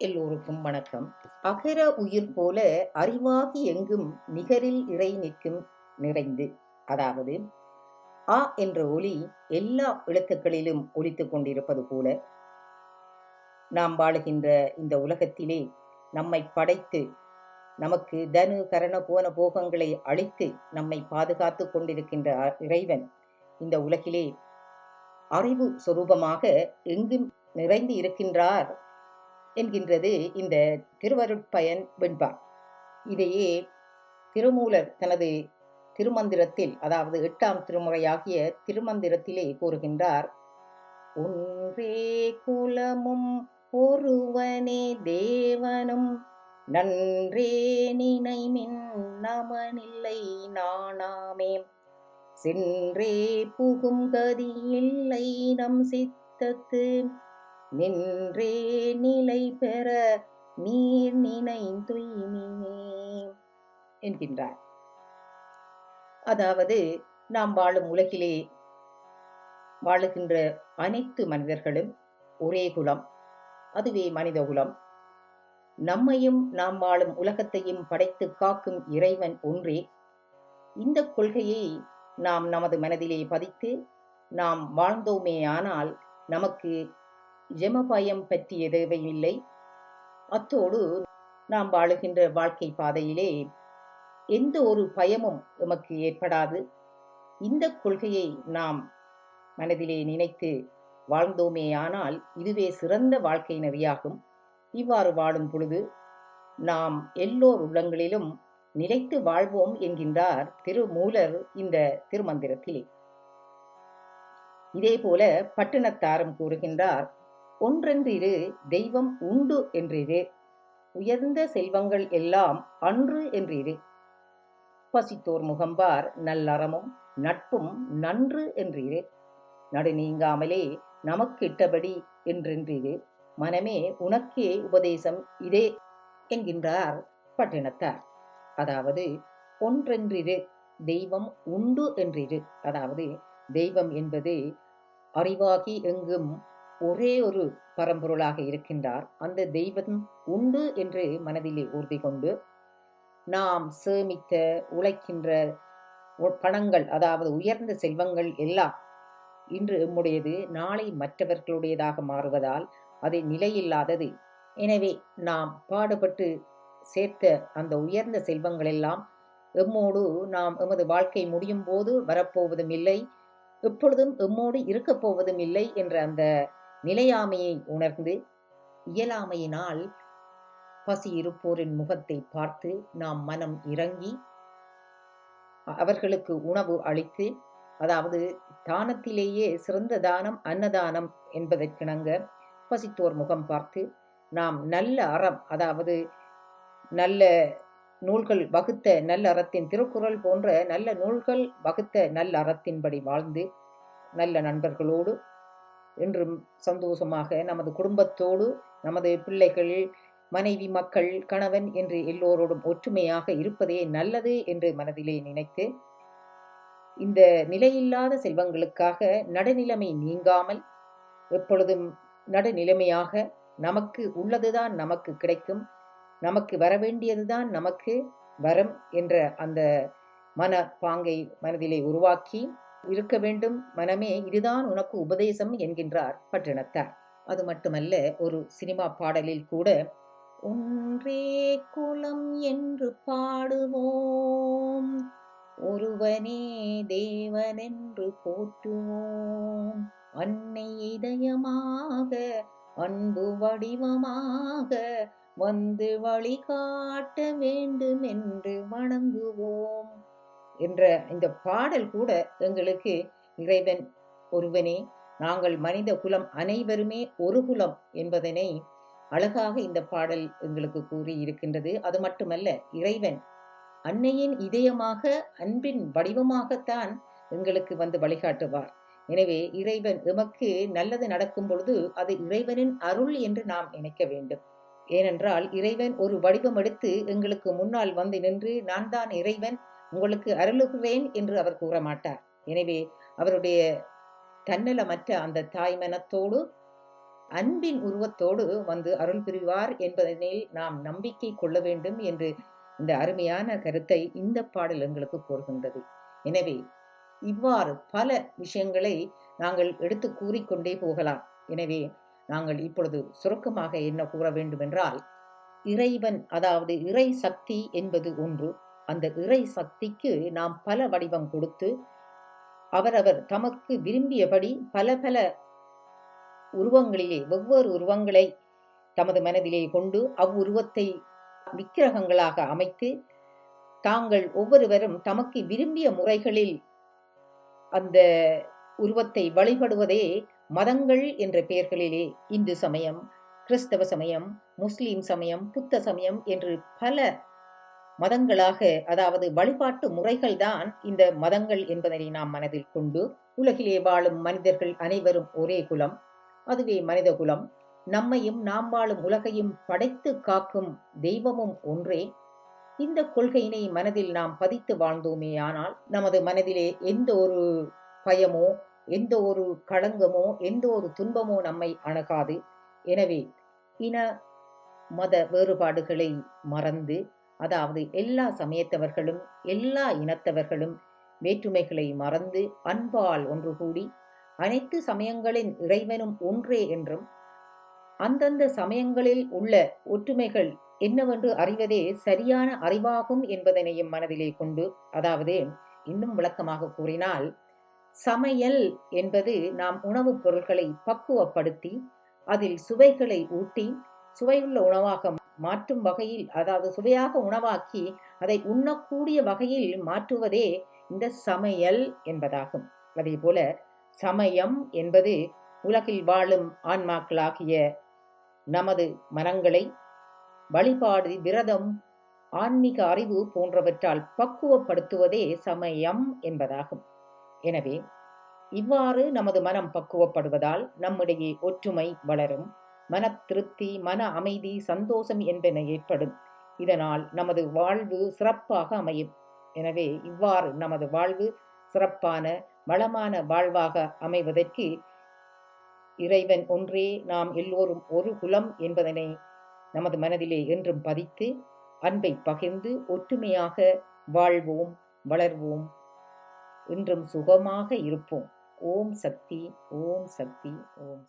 எல்லோருக்கும் வணக்கம். அகர உயிர் போல அறிவாகி எங்கும் நிகரில் இறை நிற்கும் நிறைந்து அதாவது ஆ என்ற ஒலி எல்லா எழுத்துக்களிலும் ஒலித்துக் கொண்டிருப்பது போல நாம் வாழுகின்ற இந்த உலகத்திலே நம்மை படைத்து நமக்கு தனு கரண போன போகங்களை அழித்து நம்மை பாதுகாத்து கொண்டிருக்கின்ற இறைவன் இந்த உலகிலே அறிவு சொரூபமாக எங்கும் நிறைந்து இருக்கின்றார். என்கின்றது இந்த திருவருட்பயன் வெண்பா. இதையே திருமூலர் தனது திருமந்திரத்தில் அதாவது எட்டாம் திருமுறையாகிய திருமந்திரத்திலே கூறுகின்றார் ஒன்றே குலமும் ஒருவனே தேவனும் நன்றே நினைமின் நமனில்லை நானாமே சென்றே புகும் கதி இல்லை நம் சித்தத்து நின்றே நிலை பெற நீர் நினைந்துய்மினே என்கின்றார். அதாவது நாம் வாழும் உலகிலே வாழுகின்ற அனைத்து மனிதர்களும் ஒரே குலம் அதுவே மனித குலம். நம்மையும் நாம் வாழும் உலகத்தையும் படைத்து காக்கும் இறைவன் ஒன்றே. இந்த கொள்கையை நாம் நமது மனதிலே பதித்து நாம் வாழ்ந்தோமேயானால் நமக்கு ஜெமபயம் பற்றிய தேவையில்லை அத்தோடு நாம் வாழுகின்ற வாழ்க்கை பாதையிலே எந்த ஒரு பயமும் எமக்கு ஏற்படாது. இந்த கொள்கையை நாம் மனதிலே நினைத்து வாழ்ந்தோமேயானால் இதுவே சிறந்த வாழ்க்கை நெறியாகும் இவ்வாறு வாழும் பொழுது நாம் எல்லோர் உள்ளங்களிலும் நிலைத்து வாழ்வோம் என்கின்றார் திருமூலர் இந்த திருமந்திரத்திலே. இதேபோல பட்டினத்தாரும் கூறுகின்றார் ஒன்றென்றிரு தெய்வம் உண்டு என்றிரு. உயர்ந்த செல்வங்கள் எல்லாம் அன்று என்றிரு. பசித்தோர் முகம்பார் நல்லறமும் நட்பும் நன்று என்றிரு. நடு நீங்காமலே நமக்கு இட்டபடி என்றென்றிரு. மனமே உனக்கே உபதேசம் இதே என்கின்றார் பட்டினத்தார். அதாவது ஒன்றென்றிரு தெய்வம் உண்டு என்றிரு. அதாவது தெய்வம் என்பது அறிவாகி எங்கும் ஒரே ஒரு பரம்பொருளாக இருக்கின்றார். அந்த தெய்வம் உண்டு என்று மனதிலே உறுதி கொண்டு நாம் சேமித்த உழைக்கின்ற பணங்கள் அதாவது உயர்ந்த செல்வங்கள் எல்லாம் இன்று எம்முடையது நாளை மற்றவர்களுடையதாக மாறுவதால் அது நிலையில்லாதது. எனவே நாம் பாடுபட்டு சேர்த்த அந்த உயர்ந்த செல்வங்கள் எல்லாம் எம்மோடு நாம் எமது வாழ்க்கை முடியும் போது வரப்போவதும் இல்லை எப்பொழுதும் எம்மோடு இருக்கப் போவதும் இல்லை என்ற அந்த நிலையாமையை உணர்ந்து இயலாமையினால் பசி இருப்போரின் முகத்தை பார்த்து நாம் மனம் இறங்கி அவர்களுக்கு உணவு அளித்து அதாவது தானத்திலேயே சிறந்த தானம் அன்னதானம் என்பதற்கிணங்க பசித்தோர் முகம் பார்த்து நாம் நல்ல அறம் அதாவது நல்ல நூல்கள் வகுத்த நல்ல அறத்தின் திருக்குறள் போன்ற நல்ல நூல்கள் வகுத்த நல்ல அறத்தின்படி வாழ்ந்து நல்ல நண்பர்களோடு என்றும் சந்தோஷமாக நமது குடும்பத்தோடு நமது பிள்ளைகள் மனைவி மக்கள் கணவன் என்று எல்லோரோடும் ஒற்றுமையாக இருப்பதே நல்லது என்று மனதிலே நினைத்து இந்த நிலையில்லாத செல்வங்களுக்காக நடுநிலைமை நீங்காமல் எப்பொழுதும் நடுநிலைமையாக நமக்கு உள்ளதுதான் நமக்கு கிடைக்கும் நமக்கு வரவேண்டியதுதான் நமக்கு வரும் என்ற அந்த மன பாங்கை மனதிலே உருவாக்கி இருக்க வேண்டும். மனமே இதுதான் உனக்கு உபதேசம் என்கின்றார் பட்டினத்தார் அது மட்டுமல்ல ஒரு சினிமா பாடலில் கூட ஒன்றே குலம் என்று பாடுவோம். ஒருவனே தேவனென்று போற்றுவோம். அன்னை இதயமாக அன்பு வடிவமாக வந்து வழிகாட்ட வேண்டும் என்று வணங்குவோம். என்ற இந்த பாடல் கூட எங்களுக்கு இறைவன் ஒருவனே நாங்கள் மனித குலம் அனைவருமே ஒரு குலம் என்பதனை அழகாக இந்த பாடல் எங்களுக்கு கூறி இருக்கின்றது அது மட்டுமல்ல இறைவன் அன்னையின் இதயமாக அன்பின் வடிவமாகத்தான் எங்களுக்கு வந்து வழிகாட்டுவார். எனவே இறைவன் எமக்கு நல்லது நடக்கும் பொழுது அது இறைவனின் அருள் என்று நாம் நினைக்க வேண்டும். ஏனென்றால் இறைவன் ஒரு வடிவம் எடுத்து எங்களுக்கு முன்னால் வந்து நின்று நான் தான் இறைவன் உங்களுக்கு அருளுகிறேன் என்று அவர் கூற மாட்டார் எனவே அவருடைய தன்னலமற்ற அந்த தாய்மனத்தோடு அன்பின் உருவத்தோடு வந்து அருள் புரிவார் என்பதனில் நாம் நம்பிக்கை கொள்ள வேண்டும் என்று இந்த அருமையான கருத்தை இந்த பாடல் எங்களுக்கு கூறுகின்றது. எனவே இவ்வாறு பல விஷயங்களை நாங்கள் எடுத்து கூறிக்கொண்டே போகலாம். எனவே நாங்கள் இப்பொழுது சுருக்கமாக என்ன கூற வேண்டுமென்றால் இறைவன் அதாவது இறை சக்தி என்பது ஒன்று அந்த இறை சக்திக்கு நாம் பல வடிவம் கொடுத்து அவரவர் தமக்கு விரும்பியபடி பல பல உருவங்களிலே வெவ்வேறு உருவங்களை தமது மனதிலே கொண்டு அவ்வுருவத்தை விக்கிரகங்களாக அமைத்து தாங்கள் ஒவ்வொருவரும் தமக்கு விரும்பிய முறைகளில் அந்த உருவத்தை வழிபடுவதே மதங்கள் என்ற பெயர்களிலே இந்து சமயம் கிறிஸ்தவ சமயம் முஸ்லீம் சமயம் புத்த சமயம் என்று பல மதங்களாக அதாவது வழிபாட்டு முறைகள் தான் இந்த மதங்கள் என்பதனை நாம் மனதில் கொண்டு உலகிலே வாழும் மனிதர்கள் அனைவரும் ஒரே குலம். அதுவே மனித குலம். நம்மையும் நாம் வாழும் உலகையும் படைத்து காக்கும் தெய்வமும் ஒன்றே. இந்த கொள்கையினை மனதில் நாம் பதித்து வாழ்ந்தோமேயானால் நமது மனதிலே எந்த ஒரு பயமோ எந்த ஒரு களங்கமோ எந்த ஒரு துன்பமோ நம்மை அணுகாது. எனவே இன மத வேறுபாடுகளை மறந்து அதாவது எல்லா சமயத்தவர்களும் எல்லா இனத்தவர்களும் வேற்றுமைகளை மறந்து அன்பால் ஒன்று கூடி அனைத்து சமயங்களின் இறைவனும் ஒன்றே என்றும் அந்தந்த சமயங்களில் உள்ள ஒற்றுமைகள் என்னவென்று அறிவதே சரியான அறிவாகும் என்பதனையும் மனதிலே கொண்டு அதாவது இன்னும் விளக்கமாக கூறினால் சமையல் என்பது நாம் உணவுப் பொருட்களை பக்குவப்படுத்தி அதில் சுவைகளை ஊட்டி சுவையுள்ள உணவாக மாற்றும் வகையில் அதாவது சுவையாக உணவாக்கி அதை உண்ணக்கூடிய வகையில் மாற்றுவதே இந்த சமையல் என்பதாகும். அதே போல சமயம் என்பது உலகில் வாழும் ஆன்மாக்களாகிய நமது மனங்களை வழிபாடு விரதம் ஆன்மீக அறிவு போன்றவற்றால் பக்குவப்படுத்துவதே சமயம் என்பதாகும். எனவே இவ்வாறு நமது மனம் பக்குவப்படுவதால் நம்மிடையே ஒற்றுமை வளரும். மன திருப்தி மன அமைதி சந்தோஷம் என்பன ஏற்படும். இதனால் நமது வாழ்வு சிறப்பாக அமையும். எனவே இவ்வாறு நமது வாழ்வு சிறப்பான வளமான வாழ்வாக அமைவதற்கு இறைவன் ஒன்றே நாம் எல்லோரும் ஒரு குலம் என்பதனை நமது மனதிலே என்றும் பதித்து அன்பை பகிர்ந்து ஒற்றுமையாக வாழ்வோம் வளர்வோம். என்றும் சுகமாக இருப்போம். ஓம் சக்தி ஓம் சக்தி ஓம்